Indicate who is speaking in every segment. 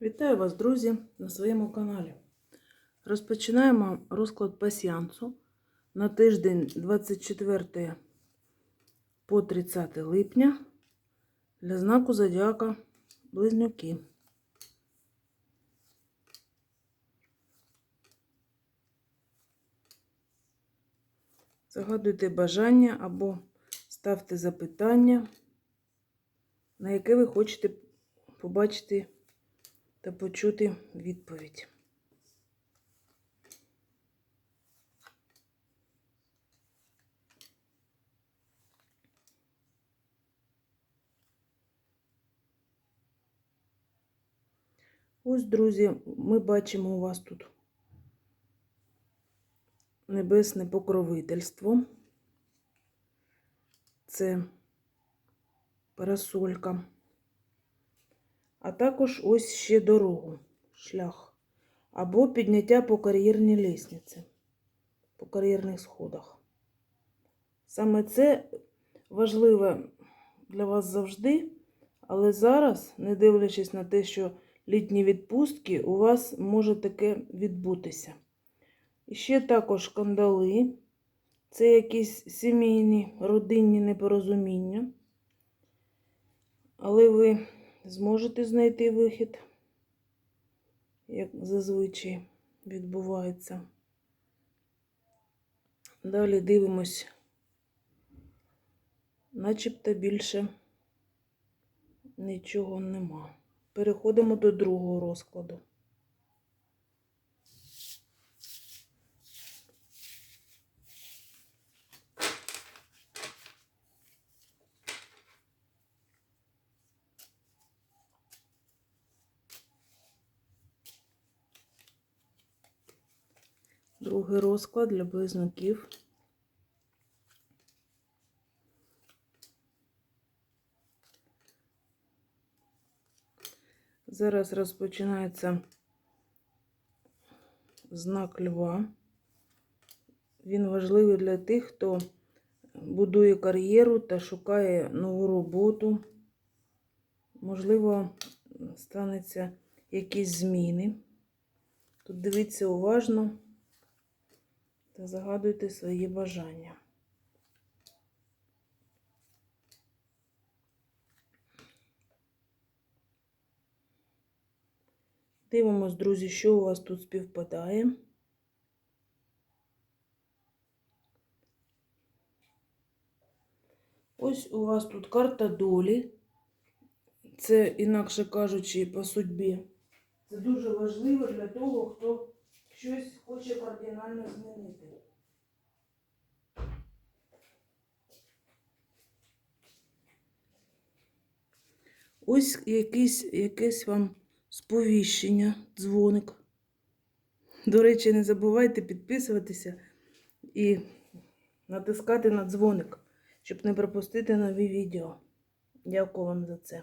Speaker 1: Вітаю вас, друзі, на своєму каналі. Розпочинаємо розклад пасіянсу на тиждень 24 по 30 липня для знаку Зодіака Близнюки. Загадуйте бажання або ставте запитання, на яке ви хочете побачити та почути відповідь. Ось, друзі, ми бачимо у вас тут небесне покровительство. Це парасолька. А також ось ще дорогу, шлях. Або підняття по кар'єрній лісниці, по кар'єрних сходах. Саме це важливе для вас завжди, але зараз, не дивлячись на те, що літні відпустки, у вас може таке відбутися. І ще також кандали. Це якісь сімейні, родинні непорозуміння. Але ви зможете знайти вихід, як зазвичай відбувається. Далі дивимось, начебто більше нічого нема. Переходимо до другого розкладу. Другий розклад для близнюків. Зараз розпочинається знак льва. Він важливий для тих, хто будує кар'єру та шукає нову роботу. Можливо, станеться якісь зміни. Тут дивіться уважно та загадуйте свої бажання. Дивимось, друзі, що у вас тут співпадає. Ось у вас тут карта долі. Це, інакше кажучи, по судьбі. Це дуже важливо для того, хто щось хоче кардинально змінити. Ось якийсь, якесь вам сповіщення, дзвоник. До речі, не забувайте підписуватися і натискати на дзвоник, щоб не пропустити нові відео. Дякую вам за це.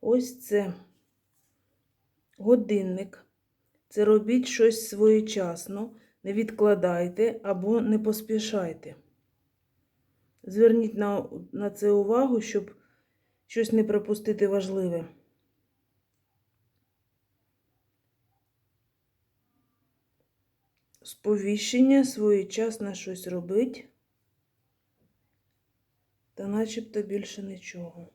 Speaker 1: Ось це годинник. Це робіть щось своєчасно, не відкладайте або не поспішайте. Зверніть на, на це увагу, щоб щось не пропустити важливе. Сповіщення своєчасно щось робить, та начебто більше нічого.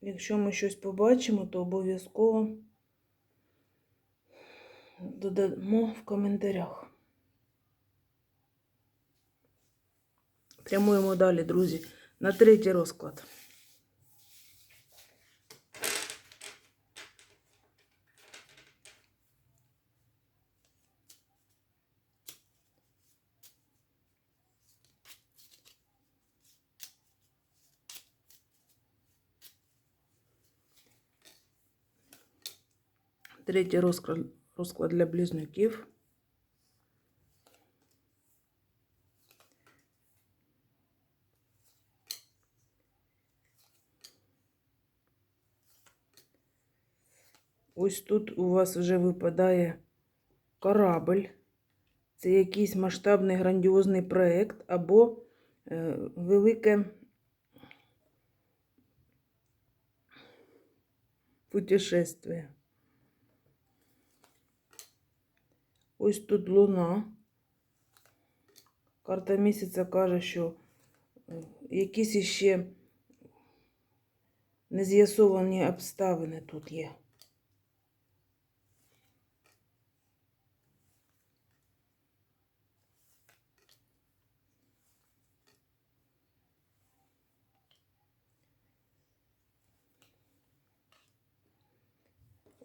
Speaker 1: Якщо ми щось побачимо, то обов'язково додамо в коментарях. Прямуємо далі, друзі, на третій розклад. Третій розклад, розклад для близнюків. Ось тут у вас вже випадає корабль. Це якийсь масштабний грандіозний проєкт або е, велике путешествие. Ось тут луна. Карта місяця каже, що якісь іще нез'ясовані обставини тут є.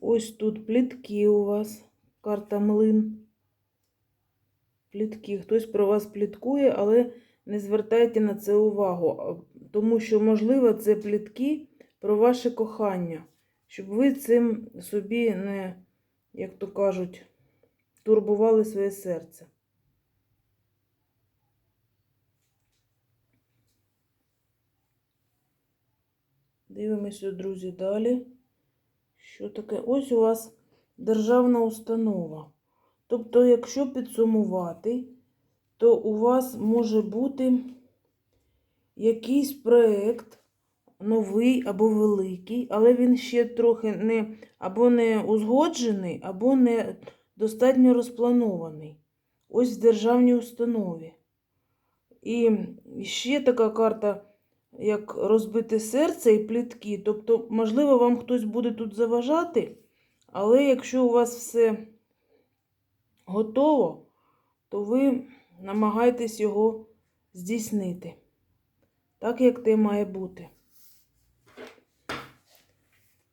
Speaker 1: Ось тут плітки у вас, карта млин. Плітки. Хтось про вас пліткує, але не звертайте на це увагу, тому що, можливо, це плітки про ваше кохання, щоб ви цим собі не, як то кажуть, турбували своє серце. Дивимося, друзі, далі. Що таке? Ось у вас державна установа. Тобто, якщо підсумувати, то у вас може бути якийсь проєкт новий або великий, але він ще трохи не або не узгоджений, або не достатньо розпланований. Ось в державній установі. І ще така карта, як розбите серце і плітки. Тобто, можливо, вам хтось буде тут заважати, але якщо у вас все готово, то ви намагайтесь його здійснити. Так, як те має бути.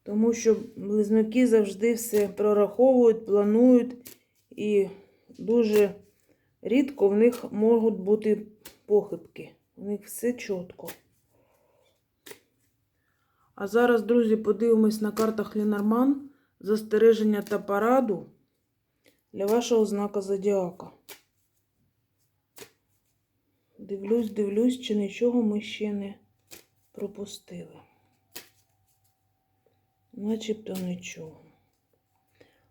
Speaker 1: Тому що близнюки завжди все прораховують, планують, і дуже рідко в них можуть бути похибки. У них все чітко. А зараз, друзі, подивимось на картах Ленорман застереження та параду для вашого знака зодіака. Дивлюсь, дивлюсь, чи нічого ми ще не пропустили. Начебто нічого.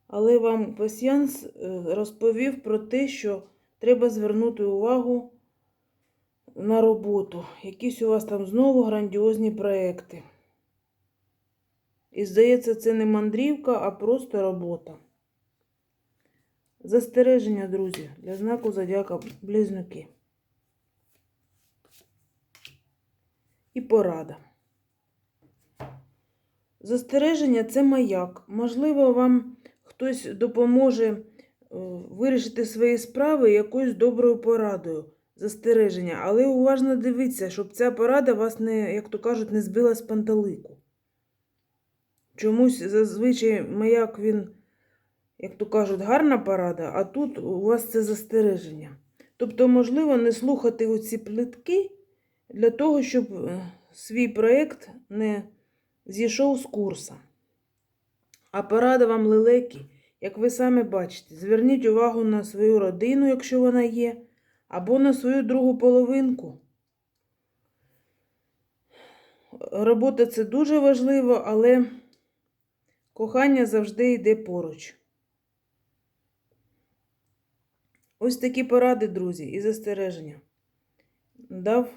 Speaker 1: Але вам пасьянс е, розповів про те, що треба звернути увагу на роботу. Якісь у вас там знову грандіозні проекти. І здається, це не мандрівка, а просто робота. Застереження, друзі, для знаку зодіака близнюки. І порада. Застереження це маяк. Можливо, вам хтось допоможе е, вирішити свої справи якоюсь доброю порадою. Застереження. Але уважно дивіться, щоб ця порада вас не, як то кажуть, не збила з панталику. Чомусь зазвичай маяк він, як то кажуть, гарна порада, а тут у вас це застереження. Тобто, можливо, не слухати оці плитки для того, щоб е, свій проєкт не зійшов з курсу. А порада вам лелеки, як ви самі бачите, зверніть увагу на свою родину, якщо вона є, або на свою другу половинку. Робота це дуже важливо, але кохання завжди йде поруч. Ось такі поради, друзі, і застереження. Дав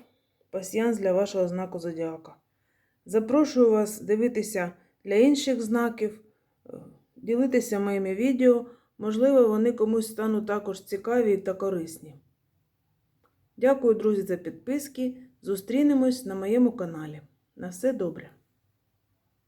Speaker 1: пасьянс для вашого знаку зодіака. Запрошую вас дивитися для інших знаків, е, ділитися моїми відео. Можливо, вони комусь стануть також цікаві та корисні. Дякую, друзі, за підписки. Зустрінемось на моєму каналі. На все добре!